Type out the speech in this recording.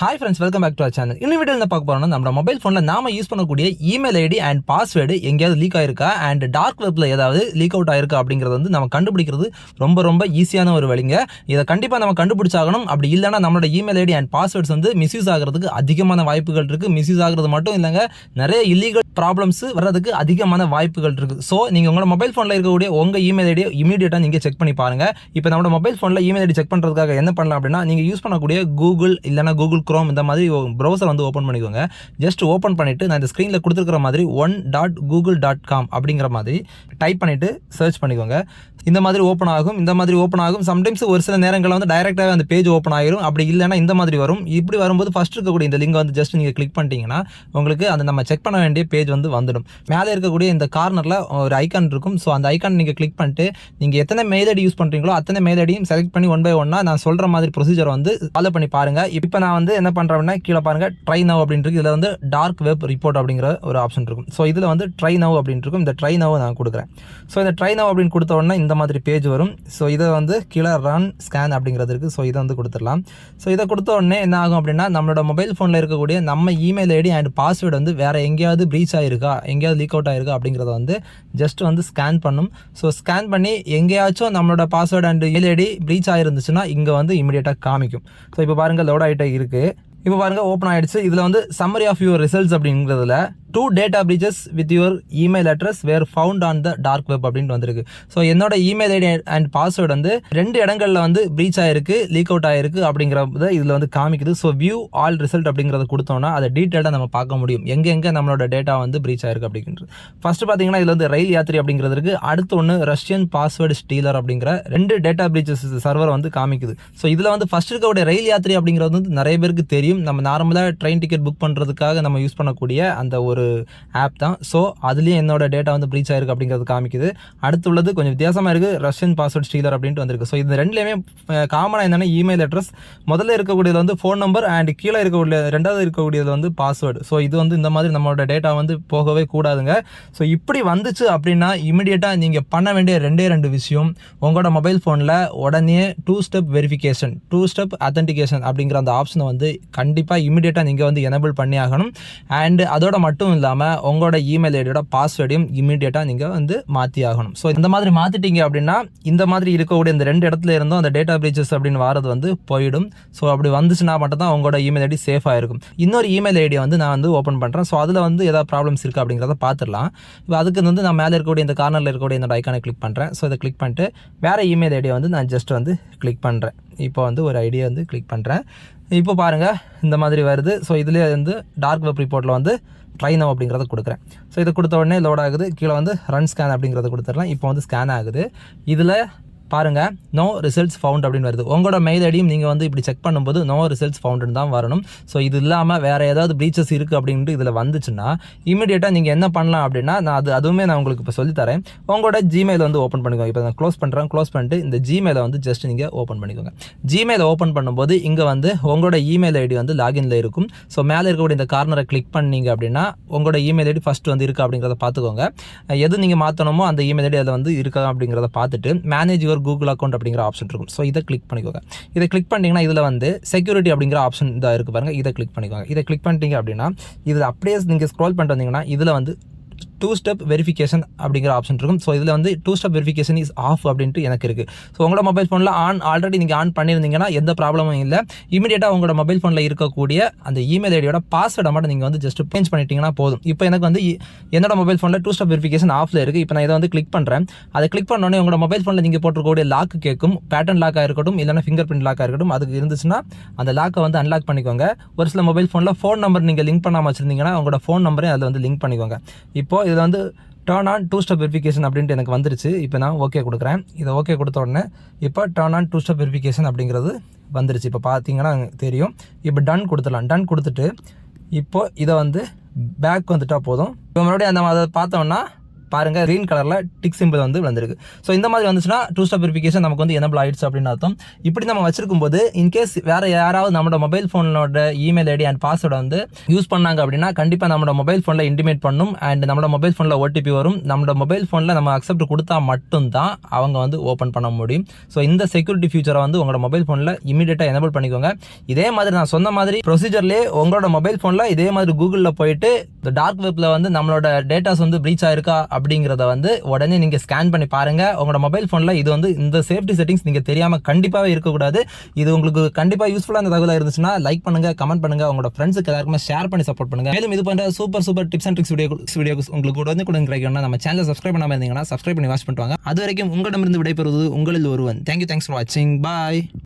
Hi friends welcome back to our channel இந்த video என்ன பார்க்க போறோம்னா நம்ம மொபைல் ஃபோனில் நாம யூஸ் பண்ணக்கூடிய இமெயில் ஐடி அண்ட் பாஸ்வேர்டு எங்கேயாவது லீக் ஆயிருக்கா? அண்ட் டார்க் வெப்பில் ஏதாவது லீக் அவுட் ஆயிருக்கா? அப்படிங்கிறது வந்து நம்ம கண்டுபிடிக்கிறது ரொம்ப ரொம்ப ஈஸியான ஒரு வழிங்க. இதை கண்டிப்பாக நம்ம கண்டுபிடிச்சாகணும். அப்படி இல்லைன்னா நம்மளோட இமெயில் ஐடி அண்ட் பாஸ்வேர்ட்ஸ் வந்து மிஸ்யூஸ் ஆகிறதுக்கு அதிகமான வாய்ப்புகள் இருக்குது மிஸ்யூஸ் ஆகிறது மட்டும் இல்லைங்க நிறைய இல்லீகல் ப்ராப்ளம்ஸ் வர்றதுக்கு அதிகமான வாய்ப்புகள் இருக்குது ஸோ நீங்கள் உங்களோட மொபைல் ஃபோனில் இருக்கக்கூடிய உங்கள் இமெயில் ஐடியை இமீடியட்டாக நீங்கள் செக் பண்ணி பாருங்க. இப்போ நம்மளோட மொபைல் ஃபோனில் இமெயில் ஐடி செக் பண்ணுறதுக்காக என்ன பண்ணலாம் அப்படின்னா நீங்கள் யூஸ் பண்ணக்கூடிய கூகுள் இல்லைனா கூகுள் க்ரோம் இந்த மாதிரி ப்ரௌசர் வந்து ஓப்பன் பண்ணிக்கோங்க. ஜஸ்ட் ஓப்பன் பண்ணிவிட்டு நான் இந்த ஸ்க்ரீனில் கொடுத்துருக்குற மாதிரி one dot Google dot com அப்படிங்கிற மாதிரி டைப் பண்ணிவிட்டு சர்ச் பண்ணிக்கோங்க. இந்த மாதிரி ஓப்பன் ஆகும் இந்த மாதிரி ஓப்பன் ஆகும். சம்டைம்ஸ் ஒரு சில நேரங்களில் வந்து டைரெக்டாகவே அந்த பேஜ் ஓப்பன் ஆகிரும் அப்படி இல்லைன்னா இந்த மாதிரி வரும். இப்படி வரும்போது ஃபஸ்ட் இருக்கக்கூடிய இந்த லிங்க் வந்து ஜஸ்ட் நீங்கள் கிளிக் பண்ணிட்டீங்கன்னா உங்களுக்கு அந்த நம்ம செக் பண்ண வேண்டிய பேஜ் வந்து வந்துடும். மேலே இருக்கக்கூடிய இந்த கார்னரில் ஒரு ஐக்கான் இருக்கும். ஸோ அந்த ஐக்கான் நீங்கள் கிளிக் பண்ணிட்டு நீங்கள் எத்தனை மெயில் ஐடி யூஸ் பண்ணுறீங்களோ அத்தனை மெயில் ஐடியும் செலக்ட் பண்ணி ஒன் பை ஒன்னாக நான் சொல்கிற மாதிரி ப்ரொசீஜர் வந்து ஃபாலோ பண்ணி பாருங்கள் இப்போ நான் வந்து என்ன பண்ணுறோம்னா அப்படின்னா கீழே பாருங்கள் ட்ரை நவ் அப்படின்ட்டு இதில் வந்து டார்க் வெப் ரிப்போர்ட் அப்படிங்கிற ஒரு ஆப்ஷன் இருக்கும். ஸோ இதில் வந்து ட்ரை நவ் அப்படின்ட்டு இருக்கும். இந்த ட்ரை நவ் நான் கொடுக்குறேன். ஸோ இந்த ட்ரை நவ் அப்படின்னு கொடுத்த உடனே இந்த மாதிரி பேஜ் வரும். ஸோ இதை வந்து கீழே ரன் ஸ்கேன் அப்படிங்கிறது இருக்குது ஸோ இதை வந்து கொடுத்துடலாம். ஸோ இதை கொடுத்த உடனே என்ன ஆகும் அப்படின்னா நம்மளோட மொபைல் ஃபோனில் இருக்கக்கூடிய நம்ம இமெயில் ஐடி அண்ட் பாஸ்வேர்டு வந்து வேறு எங்கேயாவது ப்ரீச் ஆகிருக்கா எங்கேயாவது லீக் அவுட் ஆகிருக்கா அப்படிங்கிறத வந்து ஜஸ்ட் வந்து ஸ்கேன் பண்ணும். ஸோ ஸ்கேன் பண்ணி எங்கேயாச்சும் நம்மளோட password and email ID breach ஆகிருந்துச்சுன்னா இங்கே வந்து இமீடியட்டாக காமிக்கும். ஸோ இப்போ பாருங்கள் லோட் ஆகிட்டே இருக்குது இப்போ பாருங்கள் ஓப்பன் ஆகிடுச்சு இதில் வந்து சம்மரி ஆஃப் யுவர் ரிசல்ட்ஸ் அப்படிங்கிறதுல two data breaches with your email address where found on the dark web அப்படின்ட்டு வந்திருக்கு. ஸோ என்னோட இமெயில் ஐடி அண்ட் பாஸ்வேர்டு வந்து ரெண்டு இடங்களில் வந்து ப்ரீச் ஆயிருக்கு லீக் அவுட் ஆயிருக்கு அப்படிங்கிறத இதில் வந்து காமிக்குது. ஸோ வியூ ஆல் ரிசல்ட் அப்படிங்கிறத கொடுத்தோம்னா அதை டீட்டெயிலாக நம்ம பார்க்க முடியும். எங்கெங்கே நம்மளோட டேட்டா வந்து ப்ரீச் ஆயிருக்கு அப்படிங்கிறது ஃபர்ஸ்ட் பார்த்தீங்கன்னா இதில் வந்து ரயில் யாத்திரை அப்படிங்கிறது இருக்குது அடுத்து ஒன்று ரஷ்யன் பாஸ்வேர்டு ஸ்டீலர் அப்படிங்கிற ரெண்டு டேட்டா பிரீச்சஸ் சர்வர் வந்து காமிக்குது. ஸோ இதில் வந்து ஃபர்ஸ்ட் இருக்கக்கூடிய ரயில் யாத்திரை அப்படிங்கிறது வந்து நிறைய பேருக்கு தெரியும். நம்ம நார்மலாக ட்ரெயின் டிக்கெட் புக் பண்ணுறதுக்காக நம்ம யூஸ் பண்ணக்கூடிய அந்த ஒரு ஆப் தான். ஸோ அதுலேயும் என்னோட டேட்டா வந்து ப்ரீச் ஆயிருக்கு அப்படிங்கிறது காமிக்குது. அடுத்து உள்ளது கொஞ்சம் வித்தியாசமாக இருக்குது ரஷ்யன் பாஸ்வேர்ட் ஸ்டீலர் அப்படின்ட்டு வந்திருக்கு. ஸோ இந்த ரெண்டுலேயுமே காமனாக என்னென்னா இமெயில் அட்ரஸ் முதல்ல இருக்கக்கூடியது வந்து ஃபோன் நம்பர் அண்ட் கீழே இருக்கக்கூடிய ரெண்டாவது இருக்கக்கூடியது வந்து பாஸ்வேர்டு ஸோ இது வந்து இந்த மாதிரி நம்மளோட டேட்டா வந்து போகவே கூடாதுங்க. ஸோ இப்படி வந்துச்சு அப்படின்னா இமிடியேட்டாக நீங்கள் பண்ண வேண்டிய ரெண்டே ரெண்டு விஷயம் உங்களோட மொபைல் ஃபோனில் உடனே two step verification two step authentication அப்படிங்கிற அந்த ஆப்ஷனை வந்து கண்டிப்பாக இமிடியேட்டாக நீங்கள் வந்து எனபிள் பண்ணி ஆகணும். அண்ட் அதோட மட்டும் இல்லாமல் உங்களோட இமெயில் ஐடியோட பாஸ்வேர்டையும் இமீடியட்டாக நீங்கள் வந்து மாற்றி ஆகணும் ஸோ இந்த மாதிரி மாற்றிட்டீங்க அப்படின்னா இந்த மாதிரி இருக்கக்கூடிய இந்த ரெண்டு இடத்துல இருந்தும் அந்த டேட்டா பிரீச்சஸ் அப்படின்னு வரது வந்து போயிடும். ஸோ அப்படி வந்துச்சுன்னா மட்டும் தான் உங்களோட இமெயில் ஐடி சேஃபாக இருக்கும். இன்னொரு இமெயில் ஐடியை வந்து நான் வந்து ஓப்பன் பண்ணுறேன் ஸோ அதில் வந்து ஏதாவது ப்ராப்ளம்ஸ் இருக்குது அப்படிங்கிறத பார்த்துடலாம் இப்போ அதுக்கு வந்து நான் மேலே இருக்கக்கூடிய இந்த கார்னரில் இருக்கக்கூடிய இந்த ஐக்கானை கிளிக் பண்ணுறேன் ஸோ இதை கிளிக் பண்ணிட்டு வேறு இமெயில் ஐடியை வந்து நான் ஜஸ்ட் வந்து கிளிக் பண்ணுறேன் இப்போ வந்து ஒரு ஐடியா வந்து கிளிக் பண்ணுறேன் இப்போ பாருங்கள் இந்த மாதிரி வருது. ஸோ இதுலேயே வந்து டார்க் வெப் ரிப்போர்ட்டில் வந்து ட்ரை நவ் அப்படிங்கிறத கொடுக்குறேன். ஸோ இது கொடுத்த உடனே லோட் ஆகுது. கீழே வந்து ரன் ஸ்கேன் அப்படிங்கிறத கொடுத்துடலாம். இப்போ வந்து ஸ்கேன் ஆகுது. இதில் பாருங்கள் நோ ரிசல்ட்ஸ் ஃபவுண்ட் அப்படின்னு வருது. உங்களோட மெயில் ஐடியும் நீங்கள் வந்து இப்படி செக் பண்ணும்போது நோ ரிசல்ட்ஸ் ஃபவுண்டுன்னு தான் வரணும். ஸோ இது இல்லாமல் வேறு ஏதாவது ப்ரீச்சஸ் இருக்குது அப்படின்ட்டு இதில் வந்துச்சுன்னா இமீடியட்டாக நீங்கள் என்ன பண்ணலாம் அப்படின்னா நான் அது அதுவுமே நான் உங்களுக்கு இப்போ சொல்லித்தரேன் உங்களோட ஜிமெயில் வந்து ஓப்பன் பண்ணிக்கோங்க. இப்போ நான் க்ளோஸ் பண்ணுறேன் க்ளோஸ் பண்ணிட்டு இந்த ஜிமெயிலை வந்து ஜஸ்ட் நீங்கள் ஓப்பன் பண்ணிக்கோங்க. ஜிமெயில் ஓப்பன் பண்ணும்போது இங்கே வந்து உங்களோட இமெயில் ஐடி வந்து லாகின்ல இருக்கும். ஸோ மேலே இருக்கக்கூடிய இந்த கார்னரை கிளிக் பண்ணீங்க அப்படின்னா உங்களோட இமெயில் ஐடி ஃபஸ்ட் வந்து இருக்கா அப்படிங்கிறத பார்த்துக்கோங்க. எது நீங்கள் மாற்றணுமோ அந்த இமெயில் ஐடி அதில் வந்து இருக்கா அப்படிங்கிறத பார்த்துட்டு மேனேஜ் யுவர் கூகுள் அக்கௌண்ட் அப்படிங்கிற ஆப்ஷன் இருக்கும். ஸோ இதை கிளிக் பண்ணிக்கோங்க. இதை கிளிக் பண்ணிங்கன்னா இதில் வந்து செக்யூரிட்டி அப்படிங்கிற ஆப்ஷன் இதாக இருக்குது பாருங்கள் இதை கிளிக் பண்ணிக்கோங்க. இதை கிளிக் பண்ணிட்டீங்க அப்படின்னா இது அப்படியே நீங்கள் ஸ்க்ரோல் பண்ணிட்டு வந்தீங்கன்னா இதில் வந்து டூ ஸ்டெப் வெரிஃபிகேஷன் அப்படிங்கிற ஆப்ஷன் இருக்கும். ஸோ இதில் வந்து two step verification is off அப்படின்ட்டு எனக்கு இருக்குது ஸோ உங்களோட மொபைல் ஃபோனில் ஆன் ஆல்ரெடி நீங்கள் ஆன் பண்ணியிருந்தீங்கன்னா எந்த ப்ராப்ளமும் இல்லை. இமீடியட்டாக உங்களோட மொபைல் ஃபோனில் இருக்கக்கூடிய அந்த இமெயில் ஐடியோட பாஸ்வேர்டை மட்டும் நீங்கள் வந்து ஜஸ்ட் சேஞ்ச் பண்ணிட்டீங்கன்னா போதும். இப்போ எனக்கு வந்து என்னோட மொபைல் ஃபோனில் டூ ஸ்டெப் வெரிஃபிகேஷன் ஆஃபில் இருக்குது இப்போ நான் இதை வந்து கிளிக் பண்ணுறேன் அதை கிளிக் பண்ணோடனே உங்களோட மொபைல் ஃபோனில் நீங்கள் போட்டிருக்கக்கூடிய லாக் கேட்கும். பேட்டர்ன் லாக்காக இருக்கட்டும் இல்லைனா ஃபிங்கர் பிரிண்ட் லாக்காக இருக்கட்டும் அதுக்கு இருந்துச்சுன்னா அந்த லாக்கை வந்து அன்லாக் பண்ணிக்கோங்க. ஒரு சில மொபைல் ஃபோனில் ஃபோன் நம்பர் நீங்கள் லிங்க் பண்ணாமல் வச்சிருந்தீங்கன்னா உங்களோட ஃபோன் நம்பரையும் அதில் வந்து லிங்க் பண்ணிக்கோங்க. இப்போ இதில் வந்து turn on two step verification அப்படின்ட்டு எனக்கு வந்துருச்சு. இப்போ நான் ஓகே கொடுக்குறேன். இதை ஓகே கொடுத்த உடனே இப்போ turn on two step verification அப்படிங்கிறது வந்துருச்சு. இப்போ பார்த்தீங்கன்னா தெரியும். இப்போ டன் கொடுத்துடலாம். டன் கொடுத்துட்டு இப்போது இதை வந்து பேக் வந்துட்டால் போதும். இப்போ மறுபடியும் அந்த அதை பார்த்தோம்னா பாருங்கள் க்ரீன் கலரில் டிக் சிம்பிள் வந்து வந்திருக்கு ஸோ இந்த மாதிரி வந்துச்சுன்னா டூ ஸ்டாப் வெரிஃபிகேஷன் நமக்கு வந்து எனபிள் ஆயிடுச்சு அப்படின்னு அர்த்தம். இப்படி நம்ம வச்சிருக்கும் போது இன்கேஸ் வேறு யாராவது நம்மளோட மொபைல் ஃபோனோட இமெயில் ஐடி அண்ட் பாஸ்வேர்டை வந்து யூஸ் பண்ணாங்க அப்படின்னா கண்டிப்பாக நம்மளோட மொபைல் ஃபோனில் இன்டிமேட் பண்ணும். அண்ட் நம்மளோட மொபைல் ஃபோனில் ஓடிபி வரும். நம்மளோட மொபைல் ஃபோனில் நம்ம அக்செப்ட் கொடுத்தா மட்டும்தான் அவங்க வந்து ஓப்பன் பண்ண முடியும். ஸோ இந்த செக்யூரிட்டி ஃபியூச்சரை வந்து உங்களோட மொபைல் ஃபோனில் இமீடியட்டாக எனபிள் பண்ணிக்கோங்க. இதே மாதிரி நான் சொன்ன மாதிரி ப்ரொசீஜர்லேயே உங்களோட மொபைல் ஃபோனில் இதே மாதிரி கூகுளில் போயிட்டு இந்த டார்க் வெப்பில் வந்து நம்மளோட டேட்டாஸ் வந்து ப்ரீச் ஆயிருக்கா அப்படிங்கிறத வந்து உடனே நீங்கள் ஸ்கேன் பண்ணி பாருங்கள் உங்களோட மொபைல் ஃபோனில் இது வந்து இந்த சேஃப்டி செட்டிங்ஸ் நீங்கள் தெரியாமல் கண்டிப்பாகவே இருக்கக்கூடாது. இது உங்களுக்கு கண்டிப்பாக யூஸ்ஃபுல்லாக அந்த தகவலாக இருந்துச்சுன்னா லைக் பண்ணுங்கள் கமெண்ட் பண்ணுங்க உங்களோட ஃப்ரெண்ட்ஸுக்கு எல்லாருக்குமே ஷேர் பண்ணி சப்போர்ட் பண்ணுங்கள் மேலும் இது பண்ணுற super super tips and tricks video video உங்களுக்கு உடனே கூட கிடைக்கணும்னா நம்ம சேனலை சப்ஸ்கிரைப் பண்ணாமல் இருந்தீங்கன்னா சப்ஸ்கிரைப் பண்ணி வாட்ச் பண்ணுவாங்க அது வரைக்கும் உங்களிடமிருந்து விடைபெறுவது உங்களில் ஒருவன். தேங்க்யூ தேங்க்ஸ் ஃபார் வாட்சிங் பாய்